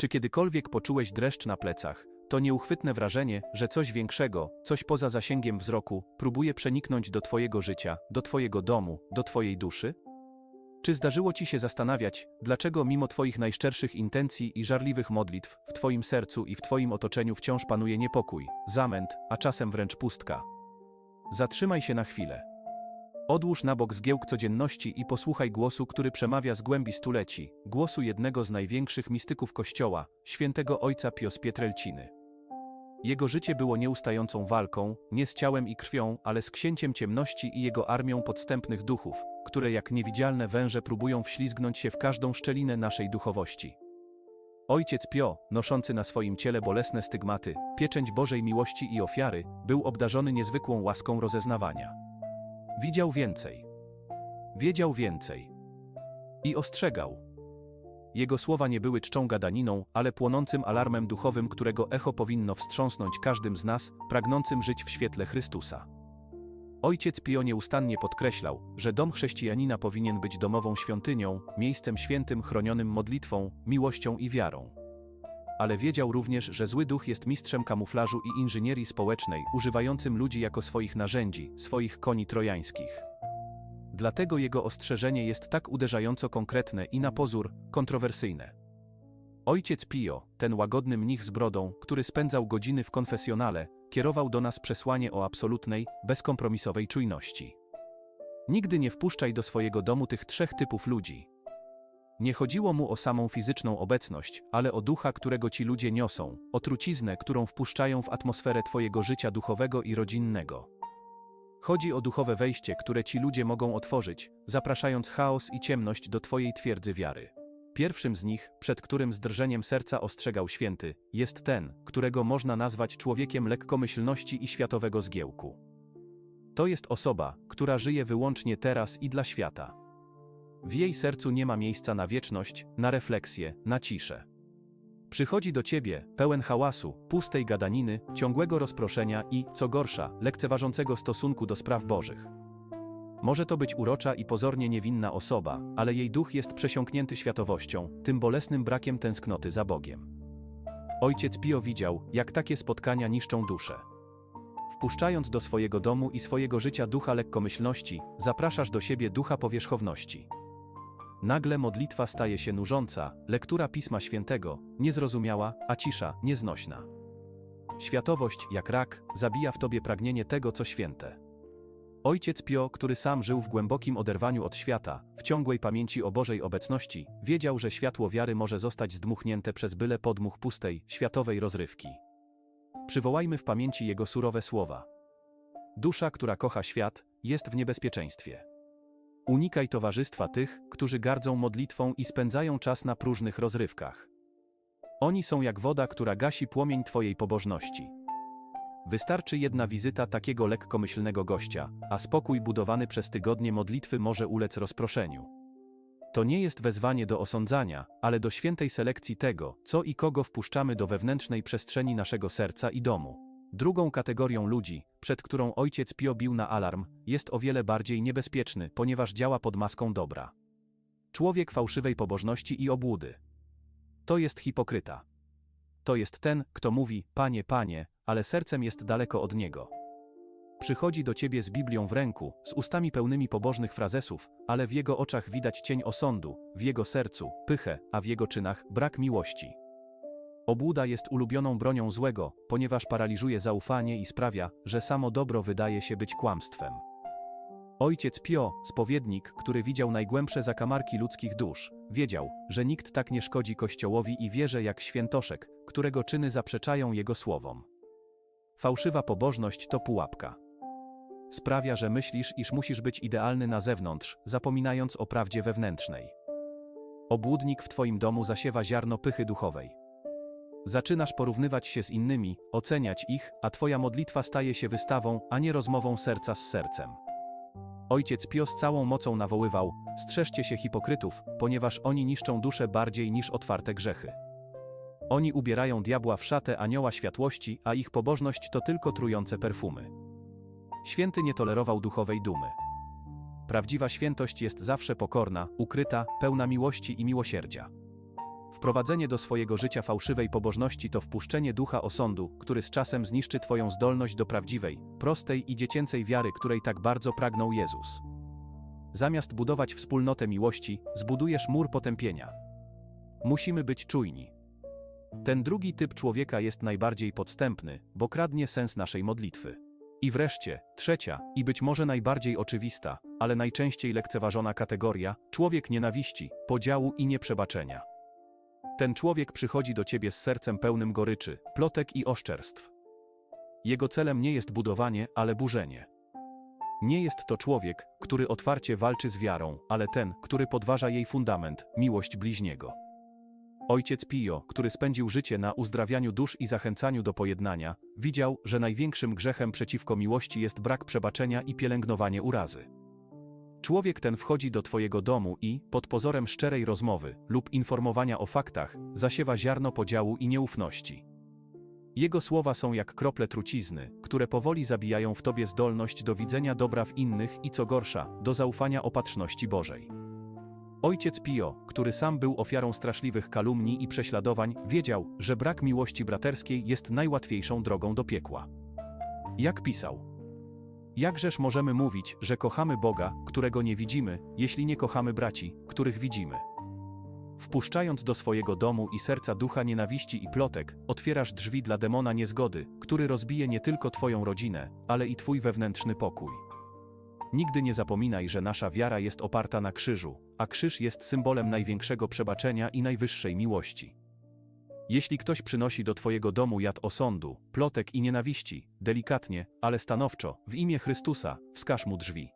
Czy kiedykolwiek poczułeś dreszcz na plecach, to nieuchwytne wrażenie, że coś większego, coś poza zasięgiem wzroku, próbuje przeniknąć do Twojego życia, do Twojego domu, do Twojej duszy? Czy zdarzyło Ci się zastanawiać, dlaczego mimo Twoich najszczerszych intencji i żarliwych modlitw, w Twoim sercu i w Twoim otoczeniu wciąż panuje niepokój, zamęt, a czasem wręcz pustka? Zatrzymaj się na chwilę. Odłóż na bok zgiełk codzienności i posłuchaj głosu, który przemawia z głębi stuleci, głosu jednego z największych mistyków Kościoła, świętego ojca Pios Pietrelciny. Jego życie było nieustającą walką, nie z ciałem i krwią, ale z księciem ciemności i jego armią podstępnych duchów, które jak niewidzialne węże próbują wślizgnąć się w każdą szczelinę naszej duchowości. Ojciec Pio, noszący na swoim ciele bolesne stygmaty, pieczęć Bożej miłości i ofiary, był obdarzony niezwykłą łaską rozeznawania. Widział więcej. Wiedział więcej. I ostrzegał. Jego słowa nie były czczą gadaniną, ale płonącym alarmem duchowym, którego echo powinno wstrząsnąć każdym z nas, pragnącym żyć w świetle Chrystusa. Ojciec Pio nieustannie podkreślał, że dom chrześcijanina powinien być domową świątynią, miejscem świętym chronionym modlitwą, miłością i wiarą. Ale wiedział również, że zły duch jest mistrzem kamuflażu i inżynierii społecznej, używającym ludzi jako swoich narzędzi, swoich koni trojańskich. Dlatego jego ostrzeżenie jest tak uderzająco konkretne i na pozór kontrowersyjne. Ojciec Pio, ten łagodny mnich z brodą, który spędzał godziny w konfesjonale, kierował do nas przesłanie o absolutnej, bezkompromisowej czujności. Nigdy nie wpuszczaj do swojego domu tych trzech typów ludzi. Nie chodziło mu o samą fizyczną obecność, ale o ducha, którego ci ludzie niosą, o truciznę, którą wpuszczają w atmosferę twojego życia duchowego i rodzinnego. Chodzi o duchowe wejście, które ci ludzie mogą otworzyć, zapraszając chaos i ciemność do twojej twierdzy wiary. Pierwszym z nich, przed którym z drżeniem serca ostrzegał święty, jest ten, którego można nazwać człowiekiem lekkomyślności i światowego zgiełku. To jest osoba, która żyje wyłącznie teraz i dla świata. W jej sercu nie ma miejsca na wieczność, na refleksję, na ciszę. Przychodzi do ciebie, pełen hałasu, pustej gadaniny, ciągłego rozproszenia i, co gorsza, lekceważącego stosunku do spraw bożych. Może to być urocza i pozornie niewinna osoba, ale jej duch jest przesiąknięty światowością, tym bolesnym brakiem tęsknoty za Bogiem. Ojciec Pio widział, jak takie spotkania niszczą duszę. Wpuszczając do swojego domu i swojego życia ducha lekkomyślności, zapraszasz do siebie ducha powierzchowności. Nagle modlitwa staje się nużąca, lektura Pisma Świętego, niezrozumiała, a cisza, nieznośna. Światowość, jak rak, zabija w tobie pragnienie tego, co święte. Ojciec Pio, który sam żył w głębokim oderwaniu od świata, w ciągłej pamięci o Bożej obecności, wiedział, że światło wiary może zostać zdmuchnięte przez byle podmuch pustej, światowej rozrywki. Przywołajmy w pamięci jego surowe słowa. Dusza, która kocha świat, jest w niebezpieczeństwie. Unikaj towarzystwa tych, którzy gardzą modlitwą i spędzają czas na próżnych rozrywkach. Oni są jak woda, która gasi płomień Twojej pobożności. Wystarczy jedna wizyta takiego lekkomyślnego gościa, a spokój budowany przez tygodnie modlitwy może ulec rozproszeniu. To nie jest wezwanie do osądzania, ale do świętej selekcji tego, co i kogo wpuszczamy do wewnętrznej przestrzeni naszego serca i domu. Drugą kategorią ludzi, przed którą ojciec Pio bił na alarm, jest o wiele bardziej niebezpieczny, ponieważ działa pod maską dobra. Człowiek fałszywej pobożności i obłudy. To jest hipokryta. To jest ten, kto mówi, panie, panie, ale sercem jest daleko od niego. Przychodzi do ciebie z Biblią w ręku, z ustami pełnymi pobożnych frazesów, ale w jego oczach widać cień osądu, w jego sercu pychę, a w jego czynach brak miłości. Obłuda jest ulubioną bronią złego, ponieważ paraliżuje zaufanie i sprawia, że samo dobro wydaje się być kłamstwem. Ojciec Pio, spowiednik, który widział najgłębsze zakamarki ludzkich dusz, wiedział, że nikt tak nie szkodzi Kościołowi i wierzy jak świętoszek, którego czyny zaprzeczają jego słowom. Fałszywa pobożność to pułapka. Sprawia, że myślisz, iż musisz być idealny na zewnątrz, zapominając o prawdzie wewnętrznej. Obłudnik w twoim domu zasiewa ziarno pychy duchowej. Zaczynasz porównywać się z innymi, oceniać ich, a twoja modlitwa staje się wystawą, a nie rozmową serca z sercem. Ojciec Pio z całą mocą nawoływał: strzeżcie się hipokrytów, ponieważ oni niszczą duszę bardziej niż otwarte grzechy. Oni ubierają diabła w szatę anioła światłości, a ich pobożność to tylko trujące perfumy. Święty nie tolerował duchowej dumy. Prawdziwa świętość jest zawsze pokorna, ukryta, pełna miłości i miłosierdzia. Wprowadzenie do swojego życia fałszywej pobożności to wpuszczenie ducha osądu, który z czasem zniszczy Twoją zdolność do prawdziwej, prostej i dziecięcej wiary, której tak bardzo pragnął Jezus. Zamiast budować wspólnotę miłości, zbudujesz mur potępienia. Musimy być czujni. Ten drugi typ człowieka jest najbardziej podstępny, bo kradnie sens naszej modlitwy. I wreszcie, trzecia, i być może najbardziej oczywista, ale najczęściej lekceważona kategoria człowiek nienawiści, podziału i nieprzebaczenia. Ten człowiek przychodzi do ciebie z sercem pełnym goryczy, plotek i oszczerstw. Jego celem nie jest budowanie, ale burzenie. Nie jest to człowiek, który otwarcie walczy z wiarą, ale ten, który podważa jej fundament miłość bliźniego. Ojciec Pio, który spędził życie na uzdrawianiu dusz i zachęcaniu do pojednania, widział, że największym grzechem przeciwko miłości jest brak przebaczenia i pielęgnowanie urazy. Człowiek ten wchodzi do Twojego domu i, pod pozorem szczerej rozmowy lub informowania o faktach, zasiewa ziarno podziału i nieufności. Jego słowa są jak krople trucizny, które powoli zabijają w Tobie zdolność do widzenia dobra w innych i co gorsza, do zaufania opatrzności Bożej. Ojciec Pio, który sam był ofiarą straszliwych kalumnii i prześladowań, wiedział, że brak miłości braterskiej jest najłatwiejszą drogą do piekła. Jak pisał: Jakżeż możemy mówić, że kochamy Boga, którego nie widzimy, jeśli nie kochamy braci, których widzimy? Wpuszczając do swojego domu i serca ducha nienawiści i plotek, otwierasz drzwi dla demona niezgody, który rozbije nie tylko Twoją rodzinę, ale i Twój wewnętrzny pokój. Nigdy nie zapominaj, że nasza wiara jest oparta na krzyżu, a krzyż jest symbolem największego przebaczenia i najwyższej miłości. Jeśli ktoś przynosi do Twojego domu jad osądu, plotek i nienawiści, delikatnie, ale stanowczo, w imię Chrystusa, wskaż mu drzwi.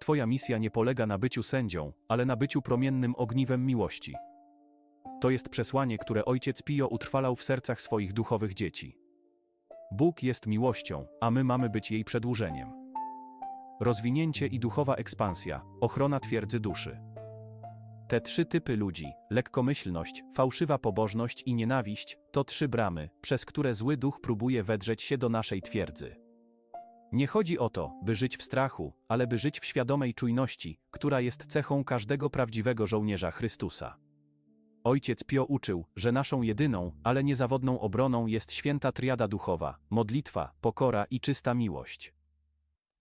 Twoja misja nie polega na byciu sędzią, ale na byciu promiennym ogniwem miłości. To jest przesłanie, które ojciec Pio utrwalał w sercach swoich duchowych dzieci. Bóg jest miłością, a my mamy być jej przedłużeniem rozwinięcie i duchowa ekspansja, ochrona twierdzy duszy. Te trzy typy ludzi lekkomyślność, fałszywa pobożność i nienawiść to trzy bramy, przez które zły duch próbuje wedrzeć się do naszej twierdzy. Nie chodzi o to, by żyć w strachu, ale by żyć w świadomej czujności, która jest cechą każdego prawdziwego żołnierza Chrystusa. Ojciec Pio uczył, że naszą jedyną, ale niezawodną obroną jest święta triada duchowa modlitwa, pokora i czysta miłość.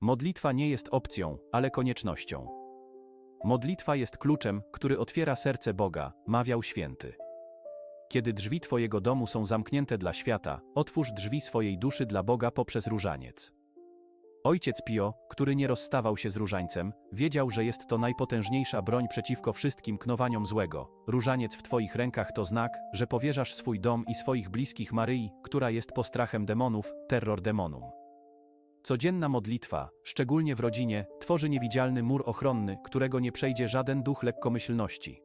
Modlitwa nie jest opcją, ale koniecznością. Modlitwa jest kluczem, który otwiera serce Boga, mawiał święty. Kiedy drzwi Twojego domu są zamknięte dla świata, otwórz drzwi swojej duszy dla Boga poprzez różaniec. Ojciec Pio, który nie rozstawał się z różańcem, wiedział, że jest to najpotężniejsza broń przeciwko wszystkim knowaniom złego. Różaniec w Twoich rękach to znak, że powierzasz swój dom i swoich bliskich Maryi, która jest postrachem demonów, terror demonum. Codzienna modlitwa, szczególnie w rodzinie, tworzy niewidzialny mur ochronny, którego nie przejdzie żaden duch lekkomyślności.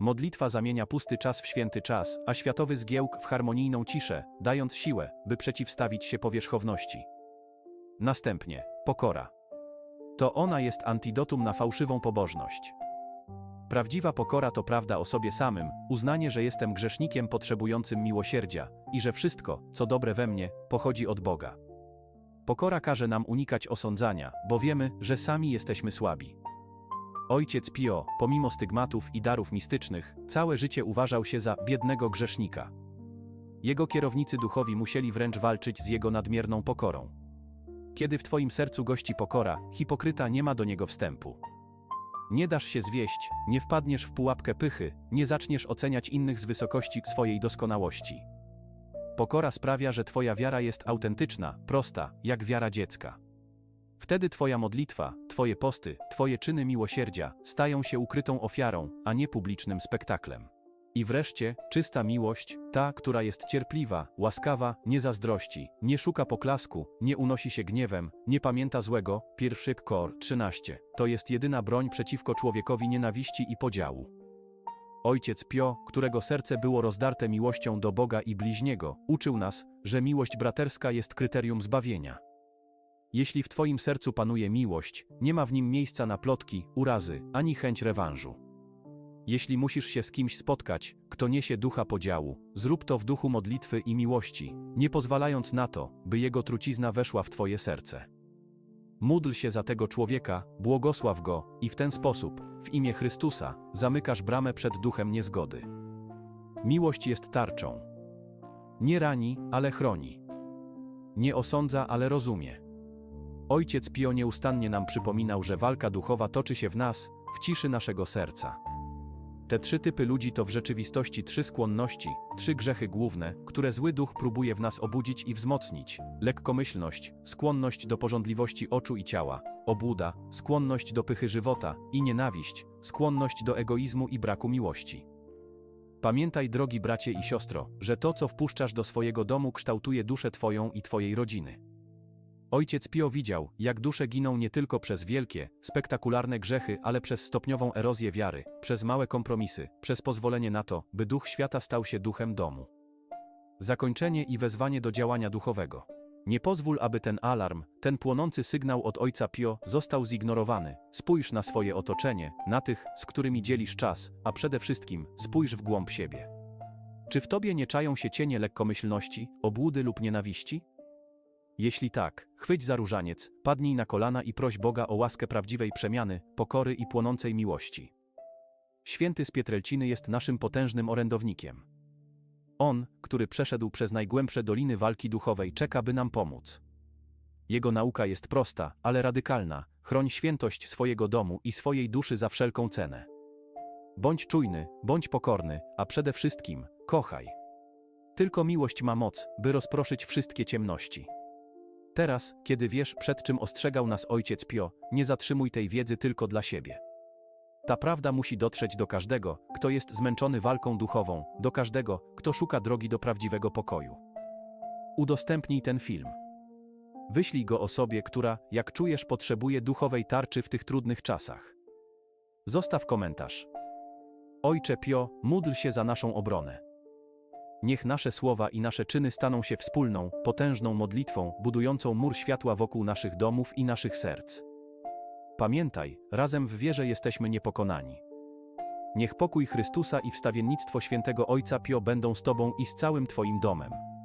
Modlitwa zamienia pusty czas w święty czas, a światowy zgiełk w harmonijną ciszę, dając siłę, by przeciwstawić się powierzchowności. Następnie, pokora. To ona jest antidotum na fałszywą pobożność. Prawdziwa pokora to prawda o sobie samym, uznanie, że jestem grzesznikiem potrzebującym miłosierdzia i że wszystko, co dobre we mnie, pochodzi od Boga. Pokora każe nam unikać osądzania, bo wiemy, że sami jesteśmy słabi. Ojciec Pio, pomimo stygmatów i darów mistycznych, całe życie uważał się za biednego grzesznika. Jego kierownicy duchowi musieli wręcz walczyć z jego nadmierną pokorą. Kiedy w twoim sercu gości pokora, hipokryta nie ma do niego wstępu. Nie dasz się zwieść, nie wpadniesz w pułapkę pychy, nie zaczniesz oceniać innych z wysokości swojej doskonałości. Pokora sprawia, że Twoja wiara jest autentyczna, prosta, jak wiara dziecka. Wtedy Twoja modlitwa, Twoje posty, Twoje czyny miłosierdzia stają się ukrytą ofiarą, a nie publicznym spektaklem. I wreszcie, czysta miłość, ta, która jest cierpliwa, łaskawa, nie zazdrości, nie szuka poklasku, nie unosi się gniewem, nie pamięta złego. Pierwszy Kor 13. To jest jedyna broń przeciwko człowiekowi nienawiści i podziału. Ojciec Pio, którego serce było rozdarte miłością do Boga i bliźniego, uczył nas, że miłość braterska jest kryterium zbawienia. Jeśli w Twoim sercu panuje miłość, nie ma w nim miejsca na plotki, urazy, ani chęć rewanżu. Jeśli musisz się z kimś spotkać, kto niesie ducha podziału, zrób to w duchu modlitwy i miłości, nie pozwalając na to, by jego trucizna weszła w Twoje serce. Módl się za tego człowieka, błogosław go, i w ten sposób, w imię Chrystusa, zamykasz bramę przed duchem niezgody. Miłość jest tarczą. Nie rani, ale chroni. Nie osądza, ale rozumie. Ojciec Pio nieustannie nam przypominał, że walka duchowa toczy się w nas, w ciszy naszego serca. Te trzy typy ludzi to w rzeczywistości trzy skłonności, trzy grzechy główne, które zły duch próbuje w nas obudzić i wzmocnić: lekkomyślność, skłonność do porządliwości oczu i ciała, obłuda, skłonność do pychy żywota i nienawiść, skłonność do egoizmu i braku miłości. Pamiętaj, drogi bracie i siostro, że to, co wpuszczasz do swojego domu, kształtuje duszę Twoją i Twojej rodziny. Ojciec Pio widział, jak dusze giną nie tylko przez wielkie, spektakularne grzechy, ale przez stopniową erozję wiary, przez małe kompromisy, przez pozwolenie na to, by duch świata stał się duchem domu. Zakończenie i wezwanie do działania duchowego. Nie pozwól, aby ten alarm, ten płonący sygnał od ojca Pio został zignorowany. Spójrz na swoje otoczenie, na tych, z którymi dzielisz czas, a przede wszystkim spójrz w głąb siebie. Czy w tobie nie czają się cienie lekkomyślności, obłudy lub nienawiści? Jeśli tak, chwyć za różaniec, padnij na kolana i proś Boga o łaskę prawdziwej przemiany, pokory i płonącej miłości. Święty z Pietrelciny jest naszym potężnym orędownikiem. On, który przeszedł przez najgłębsze doliny walki duchowej, czeka, by nam pomóc. Jego nauka jest prosta, ale radykalna: chroń świętość swojego domu i swojej duszy za wszelką cenę. Bądź czujny, bądź pokorny, a przede wszystkim kochaj. Tylko miłość ma moc, by rozproszyć wszystkie ciemności. Teraz, kiedy wiesz, przed czym ostrzegał nas ojciec Pio, nie zatrzymuj tej wiedzy tylko dla siebie. Ta prawda musi dotrzeć do każdego, kto jest zmęczony walką duchową, do każdego, kto szuka drogi do prawdziwego pokoju. Udostępnij ten film. Wyślij go osobie, która, jak czujesz, potrzebuje duchowej tarczy w tych trudnych czasach. Zostaw komentarz. Ojcze Pio, módl się za naszą obronę. Niech nasze słowa i nasze czyny staną się wspólną, potężną modlitwą, budującą mur światła wokół naszych domów i naszych serc. Pamiętaj, razem w wierze jesteśmy niepokonani. Niech pokój Chrystusa i wstawiennictwo świętego Ojca Pio będą z Tobą i z całym Twoim domem.